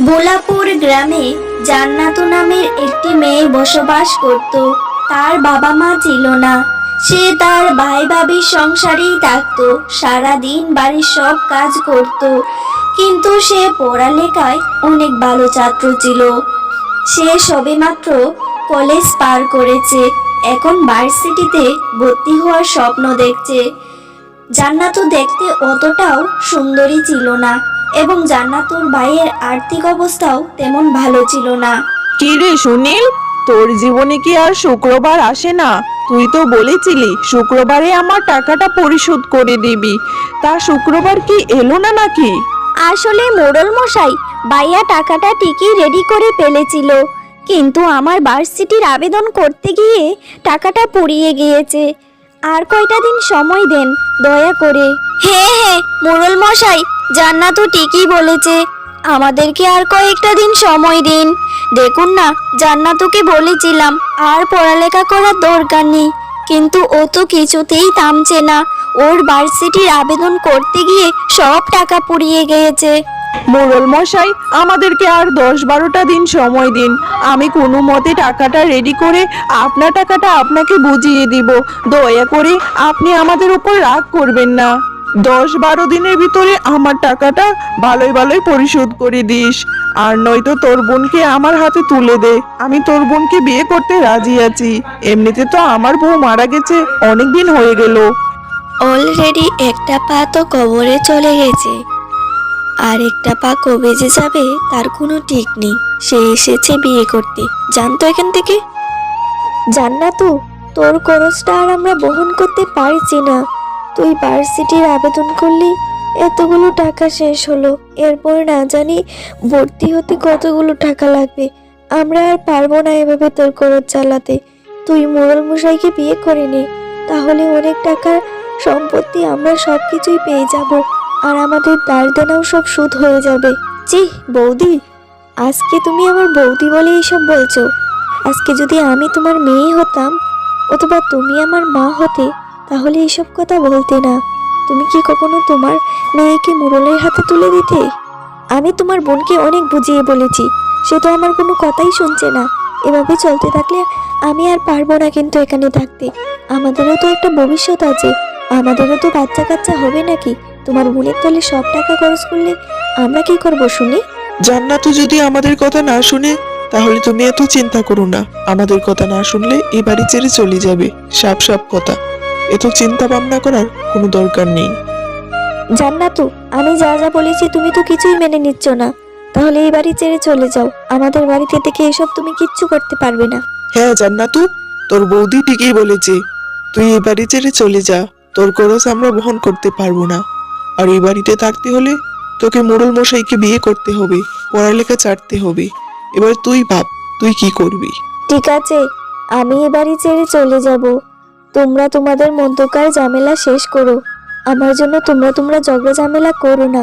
বোলাপুর গ্রামে জান্নাতু নামের একটি মেয়ে বসবাস করত। তার বাবা মা ছিল না। সে তার ভাই ভাবির সংসারেই থাকতো। সারাদিন বাড়ির সব কাজ করত। কিন্তু সে পড়ালেখায় অনেক ভালো ছাত্র ছিল। সে সবেমাত্র কলেজ পার করেছে। এখন ভার্সিটিতে ভর্তি হওয়ার স্বপ্ন দেখছে। জান্নাতু দেখতে অতটাও সুন্দরী ছিল না। এবং জান্নাতুর ভাইয়ের আর্থিক অবস্থাও তেমন ভালো ছিল না। কি রে সুনীল? তোর জীবনে কি আর শুক্রবার আসে না? তুই তো বলেছিলি শুক্রবারে আমার টাকাটা পরিশোধ করে দিবি। তা শুক্রবার কি এলো না নাকি? আসলে মোড়ল মশাই ভাইয়া টাকাটা ঠিকই রেডি করে ফেলেছিল। কিন্তু আমার ভার্সিটির আবেদন করতে গিয়ে টাকাটা পুড়িয়ে গিয়েছে। আর কয়টা দিন সময় দেন, দয়া করে। হ্যাঁ হ্যাঁ মোড়ল মশাই, জান্নাতও ঠিকই বলেছে। আমাদেরকে আর কয়েকটা দিন সময় দিন। দেখুন না, জান্নাতুকে বলেছিলাম, আর পড়ালেখা করার দরকার নেই। কিন্তু ও তো কিছুতেই থামছে না। ওর ভার্সিটির আবেদন করতে গিয়ে সব টাকা পুড়িয়ে গিয়েছে। মোড়ল মশাই, আমাদেরকে আর দশ বারোটা দিন সময় দিন। আমি কোনো মতে টাকাটা রেডি করে আপনার টাকাটা আপনাকে বুঝিয়ে দিব। দয়া করে আপনি আমাদের উপর রাগ করবেন না। দশ বারো দিনের ভিতরে আমার টাকাটা ভালোই ভালোই পরিশোধ করে দিস। আর নয়তো তোর বোনকে আমার হাতে তুলে দে। আমি তোর বোনকে বিয়ে করতে রাজি আছি। এমনিতে তো আমার বউ মারা গেছে অনেক দিন হয়ে গেল। অলরেডি একটা পা তো কবরে চলে গেছে। আর একটা পা কবে যে যাবে, তার কোনো ঠিক নেই। সে এসেছে বিয়ে করতে। জানতো এখান থেকে? জান্নাতু তোর খরচটা আর আমরা বহন করতে পারছি না। তুই ভার্সিটির আবেদন করলি, এতগুলো টাকা শেষ হলো। এরপর না জানি ভর্তি হতে কতগুলো টাকা লাগবে। আমরা আর পারব না এভাবে তোর খরচ চালাতে। তুই মোড়ল মশাইকে বিয়ে করে নে। তাহলে অনেক টাকার সম্পত্তি আমরা সব কিছুই পেয়ে যাব। আর আমাদের দাঁড় সব সুদ হয়ে যাবে। জি বৌদি, আজকে তুমি আমার বৌদি বলে এইসব বলছো। আজকে যদি আমি তোমার মেয়ে হতাম, অথবা তুমি আমার মা হতে, তাহলে এইসব কথা বলতে না। তুমি কি কখনো তোমার মেয়েকে মুরলের হাতে তুলে দিতে? আমি তোমার বোনকে অনেক বুঝিয়ে বলেছি, সে তো আমার কোনো কথাই শুনছে না। এভাবে চলতে থাকলে আমি আর পারব না কিন্তু এখানে থাকতে। আমাদেরও তো একটা ভবিষ্যৎ আছে। আমাদেরও তো বাচ্চা কাচ্চা হবে নাকি? তোমার বোনের তলে সব টাকা খরচ করলে আমরা কি করব শুনি? জান্নাতু যদি আমাদের কথা না শুনে তাহলে তুমি এত চিন্তা করো না। আমাদের কথা না শুনলে এই বাড়ি ছেড়ে চলে যাবে সাপ সাপ কথা। এত চিন্তা ভাবনা করার কোনো দরকার নেই। জান্নাতু আমি যা যা বলেছি তুমি তো কিছুই মেনে নিচ্ছ না। তাহলে এই বাড়ি ছেড়ে চলে যাও। আমাদের বাড়িতে থেকে এসব তুমি কিচ্ছু করতে পারবে না। হ্যাঁ জান্নাতু তোর বৌদি ঠিকই বলেছে। তুই এই বাড়ি ছেড়ে চলে যা। তোর খরচ আমরা বহন করতে পারব না। আর এই বাড়িতে থাকতে হলে তোকে মোড়ল মশাইকে বিয়ে করতে হবে, পড়ালেখা ছাড়তে হবে। এবার তুই ভাব, তুই কি করবি? ঠিক আছে, আমি এ বাড়ি ছেড়ে চলে যাব। তোমরা তোমাদের মধ্যকার ঝামেলা শেষ করো। আমার জন্য তোমরা তোমরা ঝগড়া ঝামেলা করো না।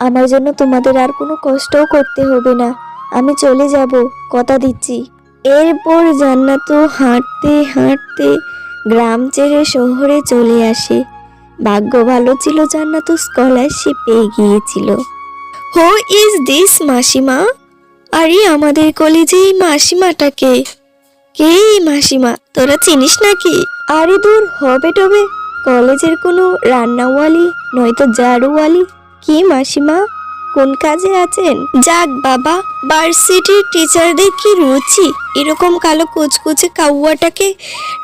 আমার জন্য তোমাদের আর কোনো কষ্টও করতে হবে না। আমি চলে যাব, কথা দিচ্ছি। এরপর জান্নাতু হাঁটতে হাঁটতে গ্রাম ছেড়ে শহরে চলে আসে। ভাগ্য ভালো ছিল জান্নাতু স্কলারশিপ পেয়ে গিয়েছিল। হো ইজ দিস মাসিমা? আরে, আমাদের কলেজে এই মাসিমাটাকে কে এই মাসিমা? তোরা চিনিস নাকি? আরে দূর, হবে টবে। কলেজের কোনো রান্নাওয়ালি, নয়তো ঝাড়ুওয়ালি? কি মাসিমা? কোন কাজে আছেন? যাক বাবা বার্সিটির টিচারদের কি রুচি? এরকম কালো কুচকুচে কাউয়াটাকে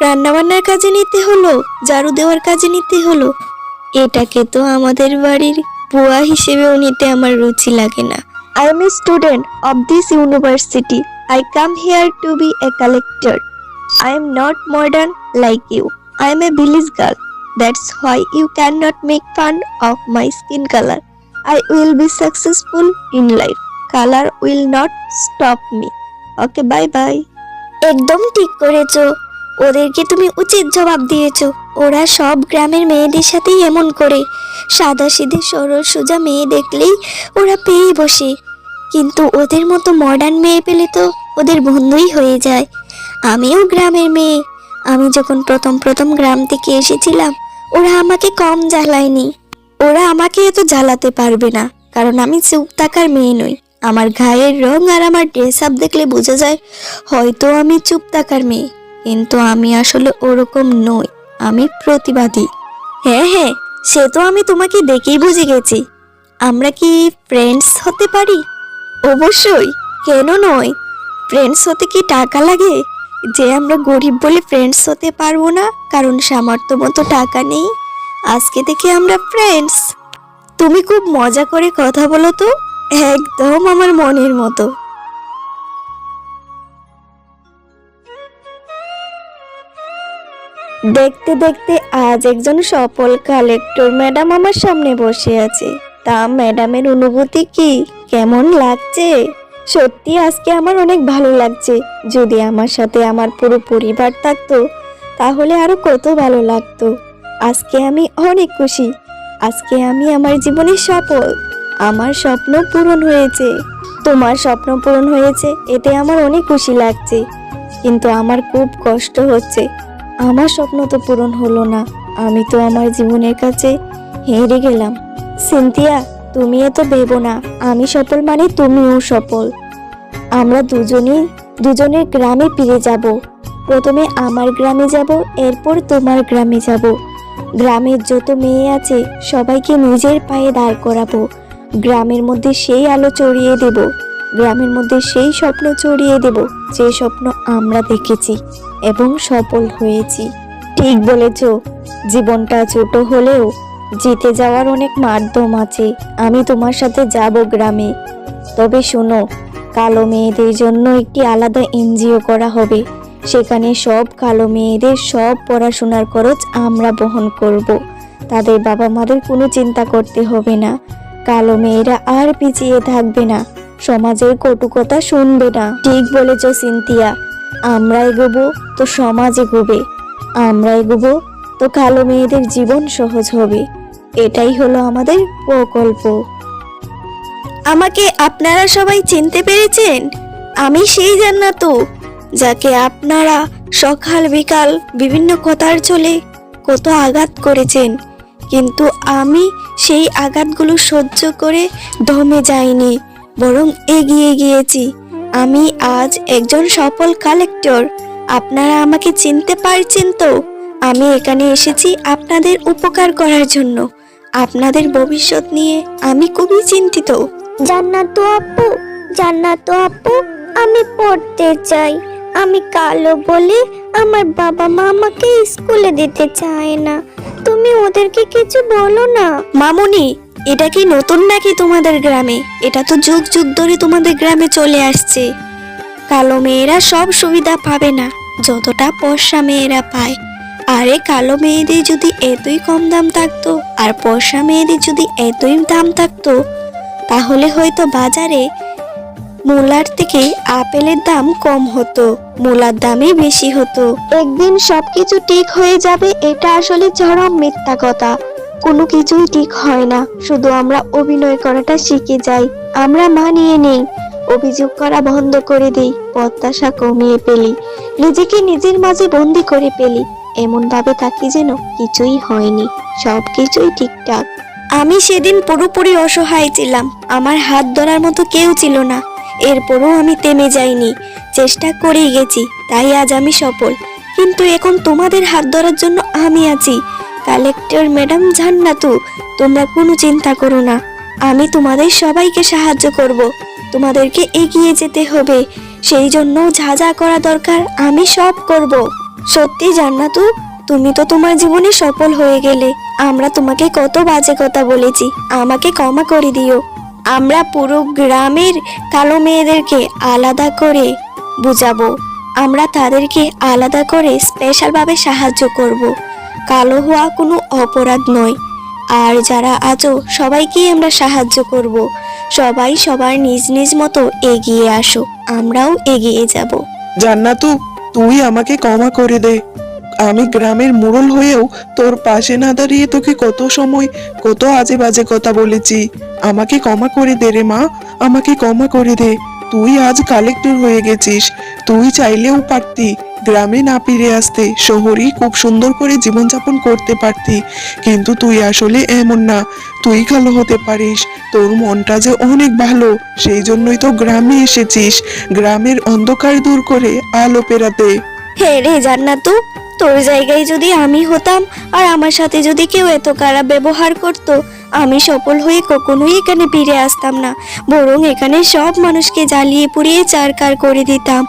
রান্নাবান্নার কাজে নিতে হলো, ঝাড়ু দেওয়ার কাজে নিতে হলো? এটাকে তো আমাদের বাড়ির বুয়া হিসেবেও নিতে আমার রুচি লাগে না। I am a student of this university I come here to be a collector I am not modern like you I am a village girl that's why you can not make fun of my skin colour I will be successful in life. Colour will not stop me okay bye bye একদম ঠিক করেছ। ওদেরকে তুমি উচিত জবাব দিয়েছ। ওরা সব গ্রামের মেয়েদের সাথেই এমন করে। সাদা সিধে সরল সোজা মেয়ে দেখলেই ওরা পেয়ে বসে। কিন্তু ওদের মতো মডার্ন মেয়ে পেলে তো ওদের বন্ধুই হয়ে যায়। আমিও গ্রামের মেয়ে। আমি যখন প্রথম প্রথম গ্রাম থেকে এসেছিলাম, ওরা আমাকে কম জ্বালায়নি। ওরা আমাকে এত জ্বালাতে পারবে না, কারণ আমি চুপ থাকার মেয়ে নই। আমার গায়ের রং আর আমার ড্রেস আপ দেখলে বোঝা যায় হয়তো আমি চুপ থাকার মেয়ে, কিন্তু আমি আসলে ওরকম নই, আমি প্রতিবাদী। হ্যাঁ হ্যাঁ সে তো আমি তোমাকে দেখেই বুঝে গেছি। আমরা কি ফ্রেন্ডস হতে পারি? অবশ্যই, কেন নয়? ফ্রেন্ডস হতে কি টাকা লাগে? যে আমরা গরিব বলে ফ্রেন্ডস হতে পারব না, কারণ সামর্থ্য মতো টাকা নেই। আজকে থেকে আমরা ফ্রেন্ডস তুমি খুব মজা করে কথা বলো তো, একদম আমার মনের মতো। দেখতে দেখতে আজ একজন সফল কালেক্টর ম্যাডাম আমার সামনে বসে আছে। তা ম্যাডামের অনুভূতি কি? কেমন লাগছে? সত্যি আজকে আমার অনেক ভালো লাগছে। যদি আমার সাথে আমার পুরো পরিবার থাকতো, তাহলে আরও কত ভালো লাগতো। আজকে আমি অনেক খুশি। আজকে আমি আমার জীবনে সফল। আমার স্বপ্ন পূরণ হয়েছে। তোমার স্বপ্ন পূরণ হয়েছে, এতে আমার অনেক খুশি লাগছে। কিন্তু আমার খুব কষ্ট হচ্ছে। আমার স্বপ্ন তো পূরণ হলো না। আমি তো আমার জীবনের কাছে হেরে গেলাম। সিনথিয়া, তুমি এত ভেবো না। আমি সফল মানে তুমিও সফল। আমরা দুজনেই দুজনের গ্রামে ফিরে যাব। প্রথমে আমার গ্রামে যাব, এরপর তোমার গ্রামে যাব। গ্রামের যত মেয়ে আছে, সবাইকে নিজের পায়ে দাঁড় করাবো। গ্রামের মধ্যে সেই আলো চড়িয়ে দেব। গ্রামের মধ্যে সেই স্বপ্ন চড়িয়ে দেব, যে স্বপ্ন আমরা দেখেছি এবং সফল হয়েছি। ঠিক বলেছ, জীবনটা ছোট হলেও জিতে যাওয়ার অনেক মাধ্যম আছে। আমি তোমার সাথে যাব গ্রামে। তবে শোনো, কালো মেয়েদের জন্য একটি আলাদা এনজিও করা হবে। সেখানে সব কালো মেয়েদের সব পড়াশোনার খরচ আমরা বহন করব। তাদের বাবা মাদের কোনো চিন্তা করতে হবে না। কালো মেয়েরা আর পিছিয়ে থাকবে না। সমাজের কটুকতা শুনবে না। ঠিক বলেছ, সিনথিয়া। আমরা এগোবো তো সমাজ এগোবে। আমরা এগোবো তো কালো মেয়েদের জীবন সহজ হবে। এটাই হলো আমাদের প্রকল্প। আমাকে আপনারা সবাই চিনতে পেরেছেন? আমি সেই জান্নাত। যাকে আপনারা সকাল বিকাল বিভিন্ন কথার চলে কত আঘাত করেছেন। কিন্তু আমি সেই আঘাতগুলো সহ্য করে দমে যাইনি, বরং এগিয়ে গিয়েছি। আমি আজ একজন সফল কালেক্টর। আপনারা আমাকে চিনতে পারছেন তো? আমি এখানে এসেছি আপনাদের উপকার করার জন্য। আপনাদের ভবিষ্যৎ নিয়ে আমি খুবই চিন্তিত। জান্নাত আপু জান্নাত আপু, আমি পড়তে চাই। আমি কালো বলে আমার বাবা মা আমাকে স্কুলে দিতে চায় না। তুমি ওদেরকে কিছু বলো না। মামুনি, এটা কি নতুন নাকি তোমাদের গ্রামে? এটা তো যুগ যুগ ধরে তোমাদের গ্রামে চলে আসছে। কালো মেয়েরা সব সুবিধা পাবে না, যতটা পয়সা মেয়েরা পায়। আরে কালো মেয়েদের যদি এতই কম দাম থাকতো, আর পয়সা মেয়েদের যদি এতই দাম থাকতো, তাহলে হয়তো বাজারে মূলার থেকে আপেলের দাম কম হতো মূলার দামই বেশি হতো। একদিন সবকিছু ঠিক হয়ে যাবে এটা আসলে চরম মিথ্যা কথা। কোনো কিছুই ঠিক হয় না শুধু আমরা অভিনয় করাটা শিখে যাই আমরা মানিয়ে নেই। অভিযোগ করা বন্ধ করে দেই প্রত্যাশা কমিয়ে ফেলি নিজেকে নিজের মাঝে বন্দি করে ফেলি। এমন ভাবে থাকি যেন কিছুই হয়নি সবকিছুই ঠিকঠাক। আমি সেদিন পুরোপুরি অসহায় ছিলাম আমার হাত ধরার মতো কেউ ছিল না। এরপরও আমি থেমে যাইনি। চেষ্টা করেই গেছি, তাই আজ আমি সফল। কিন্তু এখন তোমাদের হাত ধরার জন্য আমি আছি। কালেক্টর ম্যাডাম জান্নাতু, তোমরা কোনো চিন্তা করো না। আমি তোমাদের সবাইকে সাহায্য করব। তোমাদেরকে এগিয়ে যেতে হবে। সেই জন্য যা যা করা দরকার আমি সব করব। সত্যি জান্নাতু, তুমি তো তোমার জীবনে সফল হয়ে গেলে। আমরা তোমাকে কত বাজে কথা বলেছি। আমাকে ক্ষমা করে দিও। আমরা পুরো গ্রামের কালো মেয়েদেরকে আলাদা করে বুঝাবো। আমরা তাদেরকে আলাদা করে স্পেশালভাবে সাহায্য করব। কালো হওয়া কোনো অপরাধ নয়। আর যারা আছো, সবাইকেই আমরা সাহায্য করব। সবাই সবার নিজ নিজ মতো এগিয়ে আসো। আমরাও এগিয়ে যাব। জান্নাতু, তুই আমাকে ক্ষমা করে দে। আমি গ্রামের মোড়ল হয়েও তোর পাশে না দাঁড়িয়ে তোকে কত সময়, কত আজে বাজে কথা বলেছি। আমাকে ক্ষমা করে দে রে মা, আমাকে ক্ষমা করে দে। তুই আজ কালেক্টর হয়ে গেছিস। তুই চাইলেও পারতি গ্রামে না ফিরে আসতে, শহরেই খুব সুন্দর করে জীবনযাপন করতে পারতি। কিন্তু তুই আসলে এমন না, তুই ভালো হতে পারিস। তোর মনটা যে অনেক ভালো, সেই জন্যই তো গ্রামে এসেছিস। গ্রামের অন্ধকার দূর করে আলো পেরাতে। হে রে জান্নাতু তোর জায়গায় যদি আমি হতাম আর আমার সাথে যদি কেউ এত খারাপ ব্যবহার করত আমি সফল হয়ে কখনোই এখানে ফিরে আসতাম না। বরং এখানে সব মানুষকে জ্বালিয়ে পুড়িয়ে চারকার করে দিতাম।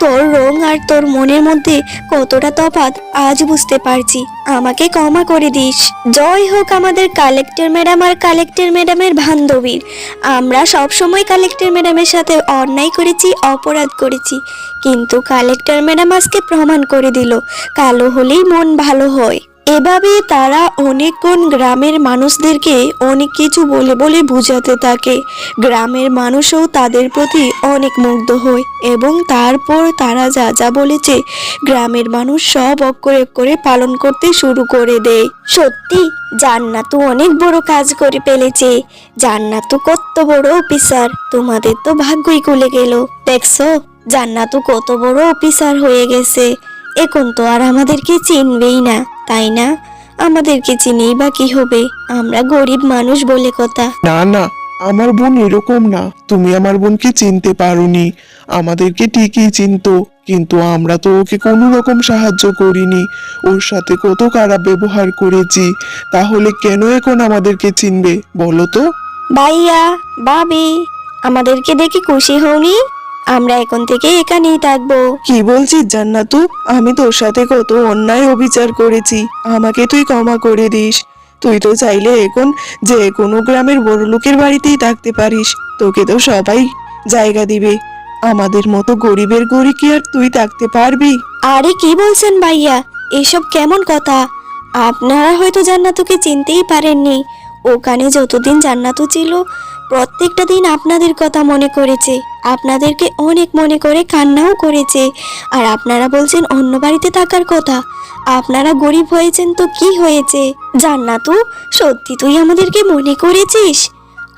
তোর রং আর তোর মনের মধ্যে কতটা তফাৎ, আজ বুঝতে পারছি। আমাকে ক্ষমা করে দিস। জয় হোক আমাদের কালেক্টর ম্যাডাম আর কালেক্টর ম্যাডামের বান্ধবীর। আমরা সব সময় কালেক্টর ম্যাডামের সাথে অন্যায় করেছি, অপরাধ করেছি। কিন্তু কালেক্টর ম্যাডাম আজকে প্রমাণ করে দিল, কালো হলেই মন ভালো হয়। এভাবে তারা অনেকক্ষণ গ্রামের মানুষদেরকে অনেক কিছু বলে বলে বুঝাতে থাকে। গ্রামের মানুষও তাদের প্রতি অনেক মুগ্ধ হয় এবং তারপর তারা যা যা বলেছে, গ্রামের মানুষ সব অক্ষরে অক্ষরে পালন করতে শুরু করে দেয়। সত্যি জান্নাতু অনেক বড় কাজ করে ফেলেছে। জান্নাতু কত বড় অফিসার, তোমাদের তো ভাগ্যই খুলে গেল। দেখছ, জান্নাতু কত বড় অফিসার হয়ে গেছে। এখন তো আর আমাদেরকে চিনবেই না তাই না? আমাদেরকে চিনেই বা কি হবে? আমরা গরিব মানুষ বলে কথা। না না আমার বোন এরকম না। তুমি আমার বোনকে চিনতে পারোনি। আমাদেরকে ঠিকই চিনতো কিন্তু আমরা তো ওকে কোনো রকম সাহায্য করিনি। ওর সাথে কত খারাপ ব্যবহার করেছি। তাহলে কেন এখন আমাদেরকে চিনবে বলো তো? ভাইয়া বাবি আমাদেরকে দেখে খুশি হওনি? আমরা এখন থেকে এখানেই থাকব। কি বলছিস জান্নাতু? আমি তোর সাথে কত অন্যায় অবিচার করেছি। আমাকে তুই ক্ষমা করে দিস। তুই তো চাইলে এখন যে কোনো গ্রামের বড় লোকের বাড়িতেই থাকতে পারিস। তোকে তো সবাই জায়গা দিবে। আমাদের মতো গরিবের গড়ি কি আর তুই থাকতে পারবি? আরে কি বলছেন ভাইয়া? এসব কেমন কথা? আপনারা হয়তো জান্নাতুকে চিনতেই পারেননি। ওখানে যতদিন জান্নাতু ছিল, প্রত্যেকটা দিন আপনাদের কথা মনে করেছে। আপনাদেরকে অনেক মনে করে কান্নাও করেছে। আর আপনারা বলছেন অন্য বাড়িতে থাকার কথা। আপনারা গরিব হয়েছেন তো কি হয়েছে? জান্নাতু, সত্যি তুই আমাদেরকে মনে করেছিস?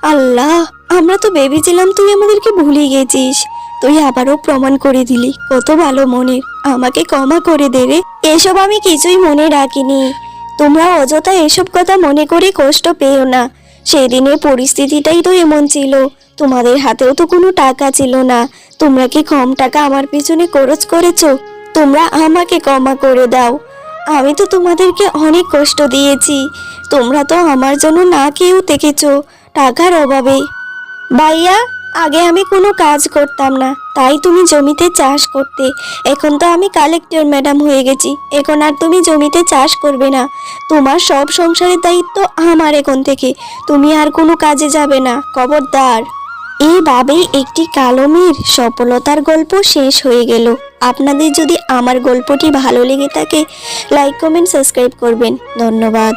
আল্লাহ, আমরা তো ভেবেছিলাম তুই আমাদেরকে ভুলে গেছিস। তুই আবারও প্রমাণ করে দিলি, কত ভালো মনের। আমাকে ক্ষমা করে দে রে। এসব আমি কিছুই মনে রাখিনি। তোমরা অযথা এসব কথা মনে করে কষ্ট পেও না। সেই দিনের পরিস্থিতিটাই তো এমন ছিল। তোমাদের হাতেও তো কোনো টাকা ছিল না। তোমরা কি কম টাকা আমার পিছনে খরচ করেছ? তোমরা আমাকে ক্ষমা করে দাও। আমি তো তোমাদেরকে অনেক কষ্ট দিয়েছি। তোমরা তো আমার জন্য না কেউ দেখেছ টাকার অভাবে। ভাইয়া আগে আমি কোনো কাজ করতাম না, তাই তুমি জমিতে চাষ করতে। এখন তো আমি কালেক্টর ম্যাডাম হয়ে গেছি, এখন আর তুমি জমিতে চাষ করবে না। তোমার সব সংসারের দায়িত্ব আমার এখন থেকে, তুমি আর কোনো কাজে যাবে না, খবরদার। এইভাবেই একটি কালমের সফলতার গল্প শেষ হয়ে গেল। আপনাদের যদি আমার গল্পটি ভালো লেগে থাকে লাইক কমেন্ট সাবস্ক্রাইব করবেন। ধন্যবাদ।